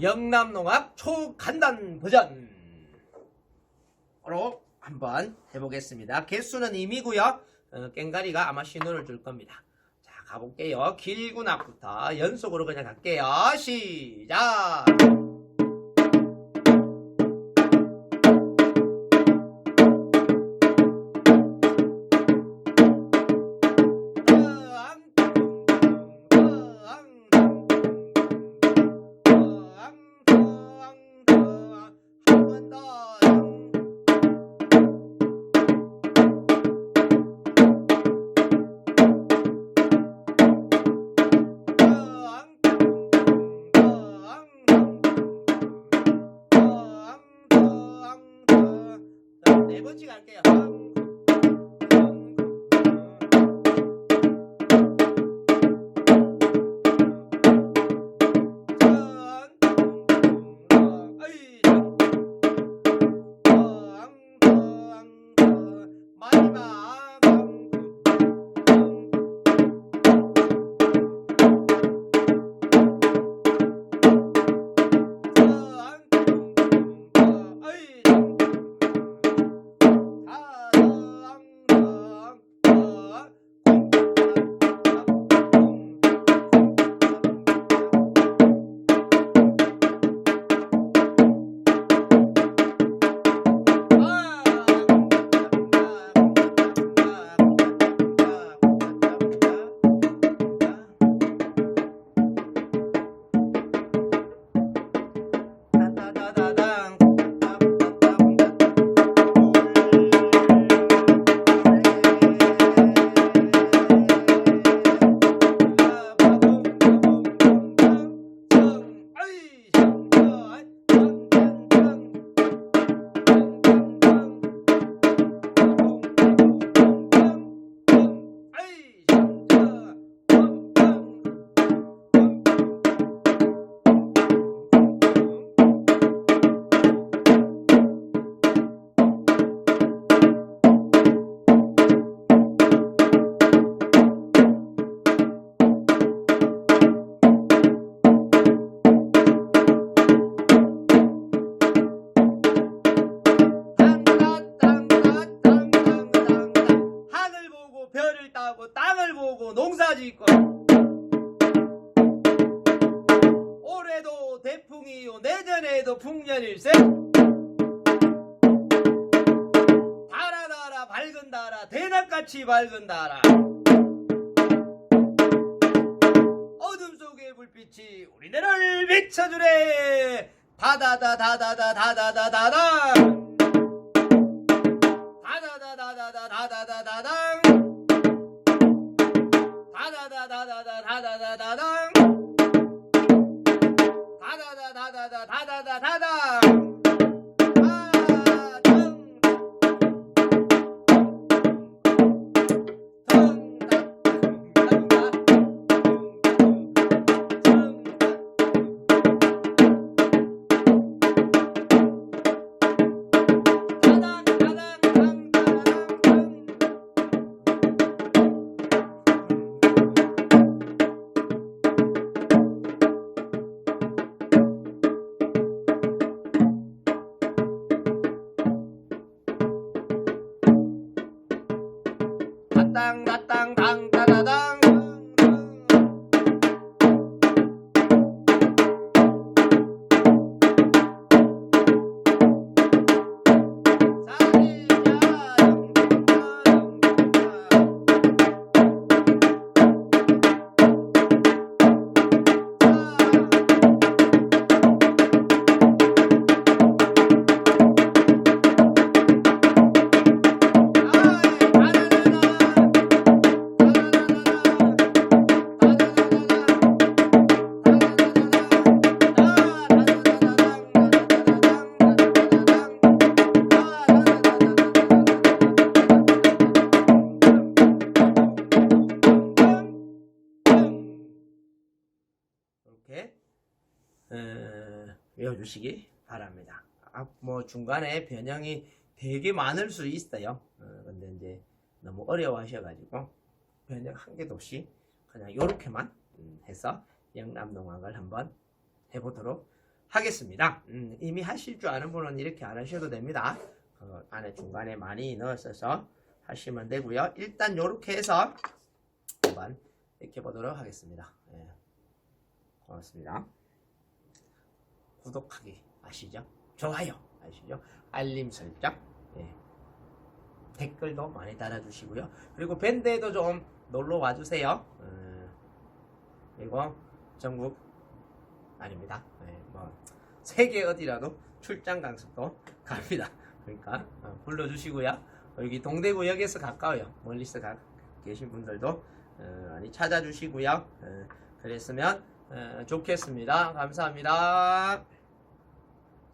영남농악 초간단 버전 으로 한번 해보겠습니다. 개수는 2이고요. 어, 깽가리가 아마 신호를 줄 겁니다. 자 가볼게요. 길구낙부터 연속으로 그냥 갈게요. 시작. Gracias. 내년에도 풍년일세 달아 달아 밝은 달아 대낮같이 밝은 달아 어둠 속의 불빛이 우리들을 비춰주래. 다다다다다다다다다다 哒哒哒哒哒哒哒 이렇게 어, 외워주시기 바랍니다. 아, 뭐 중간에 변형이 되게 많을 수 있어요. 어, 근데 이제 너무 어려워하셔가지고 변형 한 개도 없이 그냥 이렇게만 해서 영남농악을 한번 해보도록 하겠습니다. 음, 이미 하실 줄 아는 분은 이렇게 안 하셔도 됩니다. 어, 안에 중간에 많이 넣어서 하시면 되고요. 일단 이렇게 해서 한번 익혀 보도록 하겠습니다. 예. 고맙습니다. 구독하기 아시죠? 좋아요 아시죠? 알림 설정 예. 댓글도 많이 달아주시고요. 그리고 밴드에도 좀 놀러 와주세요. 어, 그리고 전국 아닙니다. 예, 뭐 세계 어디라도 출장 강습도 갑니다. 그러니까 어, 불러주시고요. 여기 동대구역에서 가까워요. 멀리서 가, 계신 분들도 어, 많이 찾아주시고요. 어, 그랬으면 어, 좋겠습니다. 감사합니다.